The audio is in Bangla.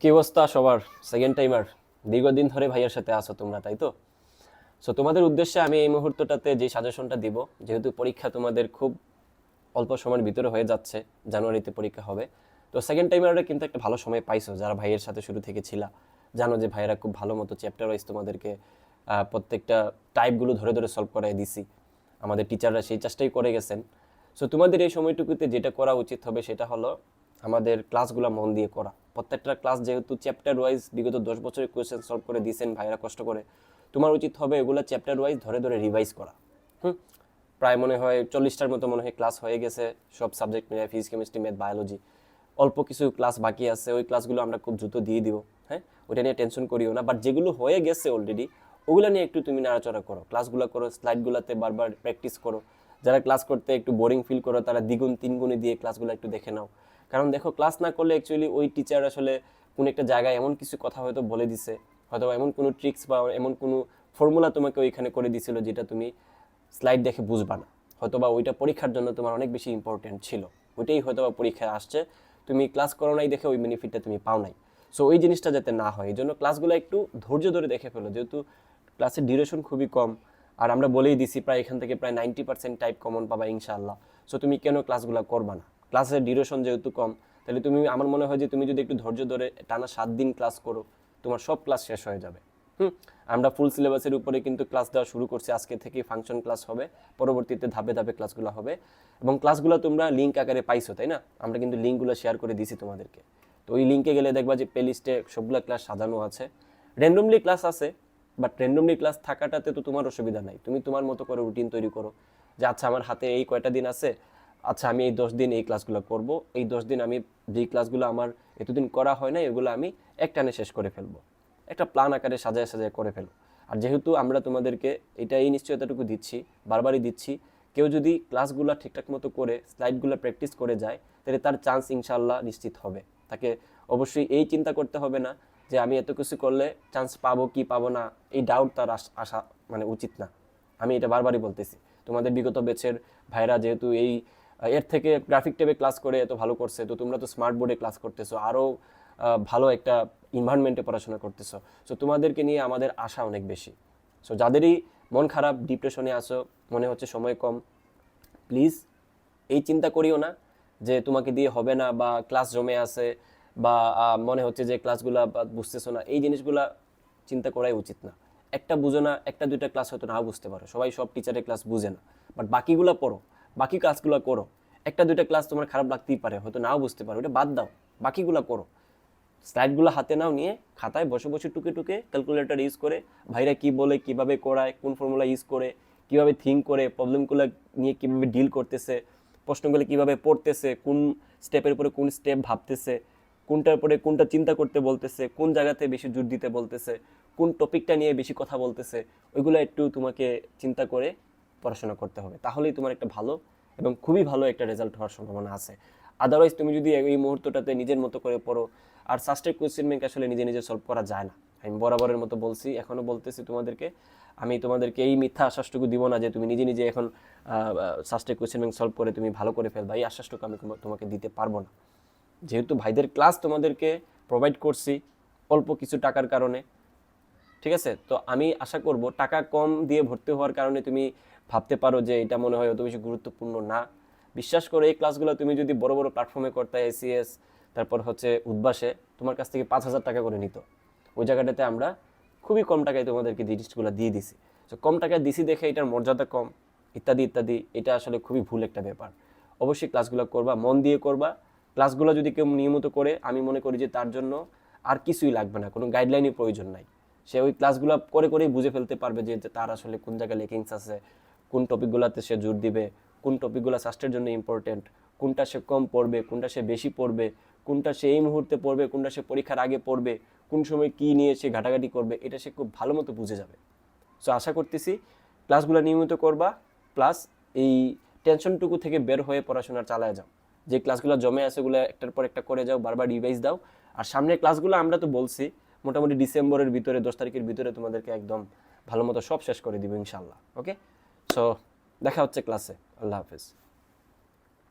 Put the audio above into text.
কি অবস্থা সবার? সেকেন্ড টাইমার দীর্ঘদিন ধরে ভাইয়ের সাথে আছো তোমরা, তাই তো? সো তোমাদের উদ্দেশ্যে আমি এই মুহূর্তটাতে যে সাজেশনটা দিব, যেহেতু পরীক্ষা তোমাদের খুব অল্প সময়ের ভিতরে হয়ে যাচ্ছে, জানুয়ারিতে পরীক্ষা হবে। তো সেকেন্ড টাইমারে কিন্তু একটা ভালো সময় পাইছো, যারা ভাইয়ের সাথে শুরু থেকে ছিলা। জানো যে ভাইয়েরা খুব ভালো মতো চ্যাপ্টার ওয়াইজ তোমাদেরকে প্রত্যেকটা টাইপগুলো ধরে ধরে সলভ করাই দিছি। আমাদের টিচাররা সেই চেষ্টাই করে গেছেন। সো তোমাদের এই সময়টুকুতে যেটা করা উচিত হবে সেটা হলো আমাদের ক্লাসগুলো মন দিয়ে করা। প্রত্যেকটা ক্লাস যেহেতু চ্যাপ্টার ওয়াইজ বিগত দশ বছরের কোয়েশ্চেন সলভ করে দিয়েছেন ভাইরা কষ্ট করে। তোমার উচিত হবে এগুলো চ্যাপ্টার ওয়াইজ ধরে ধরে রিভাইজ করা। হুম? প্রায় মনে হয় চল্লিশটার মতো মনে হয় ক্লাস হয়ে গেছে, সব সাবজেক্ট মিলে ফিজিক্স কেমিস্ট্রি ম্যাথ বায়োলজি অল্প কিছু ক্লাস বাকি আছে, ওই ক্লাসগুলো আমরা খুব দ্রুত দিয়ে দিব হ্যাঁ? ওটা নিয়ে টেনশন করিও না। বাট যেগুলো হয়ে গেছে অলরেডি ওগুলো নিয়ে একটু তুমি নাড়াচড়া করো। ক্লাসগুলো করো স্লাইডগুলোতে বারবার প্র্যাকটিস করো। যারা ক্লাস করতে একটু বোরিং ফিল করো, তারা দ্বিগুণ, তিনগুণে দিয়ে ক্লাসগুলো একটু দেখে নাও। কারণ দেখো ক্লাস না করলে অ্যাকচুয়ালি ওই টিচার আসলে কোন একটা জায়গায় এমন কিছু কথা হয়তো বলে দিছে, হয়তো এমন কোনো ট্রিক্স বা এমন কোনো ফর্মুলা তোমাকে ওইখানে করে দিছিল যেটা তুমি স্লাইড দেখে বুঝবা না। হয়তো বা ওইটা পরীক্ষার জন্য তোমার অনেক বেশি ইম্পর্টেন্ট ছিল। ওইটাই হয়তো বা পরীক্ষায় আসছে, তুমি ক্লাস করো নাই দেখে ওই বেনিফিটটা তুমি পাও নাই। সো ওই জিনিসটা যাতে না হয়, এই জন্য ক্লাসগুলো একটু ধৈর্য ধরে দেখে ফেলো। যেহেতু ক্লাসের ডিউরেশন খুবই কম আর আমরা বলেই দিছি প্রায় এখান থেকে প্রায় নাইনটি পার্সেন্ট টাইপ কমন পাবা ইনশাআল্লাহ। সো তুমি কেন ক্লাসগুলো করবা না? ক্লাসের ডিউরেশন যেহেতু কম, তাহলে তুমি, আমার মনে হয় যে তুমি যদি একটু ধৈর্য ধরে টানা সাত দিন ক্লাস করো, তোমার সব ক্লাস শেষ হয়ে যাবে। হুম? আমরা ফুল সিলেবাসের উপরে কিন্তু ক্লাস দেওয়া শুরু করছি, আজকে থেকে ফাংশন ক্লাস হবে, পরবর্তীতে ধাপে ধাপে ক্লাসগুলো হবে। এবং ক্লাসগুলো তোমরা লিঙ্ক আকারে পাইছো, তাই না? আমরা কিন্তু লিঙ্কগুলো শেয়ার করে দিছি তোমাদেরকে। তো ওই লিঙ্কে গেলে দেখবা যে প্লেলিস্টে সবগুলো ক্লাস সাজানো আছে। র্যান্ডমলি ক্লাস আছে বাট র্যান্ডমলি ক্লাস থাকাটাতে তো তোমার অসুবিধা নাই। তুমি তোমার মতো করে রুটিন তৈরি করো যে আচ্ছা আমার হাতে এই কয়টা দিন আছে? আচ্ছা আমি এই দশ দিন এই ক্লাসগুলো করব। এই দশ দিন আমি যেই ক্লাসগুলো আমার এতদিন করা হয় না এগুলো আমি একটানে শেষ করে ফেলব। একটা প্ল্যান আকারে সাজায় সাজায় করে ফেলো আর যেহেতু আমরা তোমাদেরকে এটা এই নিশ্চয়তাটুকু দিচ্ছি, বারবারই দিচ্ছি, কেউ যদি ক্লাসগুলো ঠিকঠাক মতো করে স্লাইডগুলো প্র্যাকটিস করে যায়, তাহলে তার চান্স ইনশাল্লাহ নিশ্চিত হবে। তাকে অবশ্যই এই চিন্তা করতে হবে না যে আমি এত কিছু করলে চান্স পাবো কি পাবো না, এই ডাউট তার আস- মানে উচিত না। আমি এটা বারবারই বলতেছি। তোমাদের বিগত বেচের ভাইরা যেহেতু এই এর থেকে গ্রাফিক টেবে ক্লাস করে এত ভালো করছে, তো তোমরা তো স্মার্ট বোর্ডে ক্লাস করতেছো আরও ভালো একটা ইনভায়রনমেন্টে পড়াশোনা করতেছো। সো তোমাদেরকে নিয়ে আমাদের আশা অনেক বেশি। সো যাদেরই মন খারাপ ডিপ্রেশনে আসো মনে হচ্ছে সময় কম প্লিজ এই চিন্তা করিও না যে তোমাকে দিয়ে হবে না বা ক্লাস জমে আছে বা মনে হচ্ছে যে ক্লাসগুলা বুঝতেছো না, এই জিনিসগুলা চিন্তা করাই উচিত না। একটা বুঝো না, একটা দুইটা ক্লাস হয়তো নাও বুঝতে পারো। সবাই সব টিচারের ক্লাস বুঝে না। বাট বাকিগুলো পড়ো, বাকি ক্লাসগুলো করো। একটা দুইটা ক্লাস তোমার খারাপ লাগতেই পারে, হয়তো নাও বুঝতে পারো, ওটা বাদ দাও, বাকিগুলো করো। স্লাইডগুলো হাতে নাও নিয়ে খাতায় বসে বসে টুকে টুকে ক্যালকুলেটর ইউজ করে, ভাইরা কি বলে, কীভাবে করায়, কোন ফর্মুলা ইউজ করে, কীভাবে থিঙ্ক করে, প্রবলেমগুলো নিয়ে কীভাবে ডিল করতেছে, প্রশ্নগুলো কীভাবে পড়তেছে, কোন স্টেপের উপরে কোন স্টেপ ভাবতেছে কোনটার উপরে কোনটা চিন্তা করতে বলতেছে, কোন জায়গাতে বেশি জোর দিতে বলতেছে, কোন টপিকটা নিয়ে বেশি কথা বলতেছে, ওইগুলো একটু তোমাকে চিন্তা করে পড়াশোনা করতে হবে। তাহলেই তোমার একটা ভালো এবং খুবই ভালো একটা রেজাল্ট হওয়ার সম্ভাবনা আছে। আদারওয়াইজ তুমি যদি এই মুহূর্তটাতে নিজের মতো করে পড়ো, আর সাস্টের কোয়েশ্চেন ব্যাংক আসলে নিজে নিজে সলভ করা যায় না। আমি বরাবরের মতো বলছি এখনও বলতেছি তোমাদেরকে, আমি তোমাদেরকে এই মিথ্যা আশ্বাসটুকু দিব না যে তুমি নিজে নিজে এখন সাস্টের কোয়েশ্চেন ব্যাংক সলভ করে তুমি ভালো করে ফেলবা। এই আশ্বাসটুকু আমি তোমা- তোমাকে দিতে পারব না। যেহেতু ভাইদের ক্লাস তোমাদেরকে প্রোভাইড করছি অল্প কিছু টাকার কারণে, ঠিক আছে? তো আমি আশা করব টাকা কম দিয়ে ভর্তি হওয়ার কারণে তুমি ভাবতে পারো যে এটা মনে হয় অত বেশি গুরুত্বপূর্ণ না। বিশ্বাস করে এই ক্লাসগুলো তুমি যদি বড় বড় প্ল্যাটফর্মে করতে এসিএস তারপর হচ্ছে উদ্বাসে, তোমার কাছ থেকে পাঁচ হাজার টাকা করে নিত। ওই জায়গাটাতে আমরা খুবই কম টাকায় তোমাদেরকে জিনিসগুলো দিয়ে দিছি। তো কম টাকায় দিছি দেখে এটার মর্যাদা কম, ইত্যাদি ইত্যাদি, এটা আসলে খুবই ভুল একটা ব্যাপার। অবশ্যই ক্লাসগুলো করবা, মন দিয়ে করবা ক্লাসগুলো যদি কেউ নিয়মিত করে, আমি মনে করি যে তার জন্য আর কিছুই লাগবে না, কোনো গাইডলাইনের প্রয়োজন নাই। সে ওই ক্লাসগুলো করে, করেই বুঝে ফেলতে পারবে যে তার আসলে কোন জায়গায় লেকিংস আছে, কোন টপিকগুলোতে সে জোর দিবে, কোন টপিকগুলো স্বাস্থ্যের জন্য ইম্পর্টেন্ট কোনটা সে কম পড়বে, কোনটা সে বেশি পড়বে, কোনটা সে এই মুহূর্তে পড়বে, কোনটা সে পরীক্ষার আগে পড়বে, কোন সময় কী নিয়ে সে ঘাটাঘাটি করবে, এটা সে খুব ভালো মতো বুঝে যাবে। সো আশা করতেছি ক্লাসগুলো নিয়মিত করবা প্লাস এই টেনশনটুকু থেকে বের হয়ে পড়াশোনা চালায় যাও। যে ক্লাসগুলো জমে আছে ওগুলো একটার পর একটা করে যাও, বারবার রিভাইজ দাও। আর সামনের ক্লাসগুলো আমরা তো বলছি, মোটামুটি ডিসেম্বরের ভিতরে, দশ তারিখের ভিতরে তোমাদেরকে একদম ভালো মতো সব শেষ করে দিব ইনশাল্লাহ ওকে সো দেখা হচ্ছে ক্লাসে আল্লাহ হাফেজ।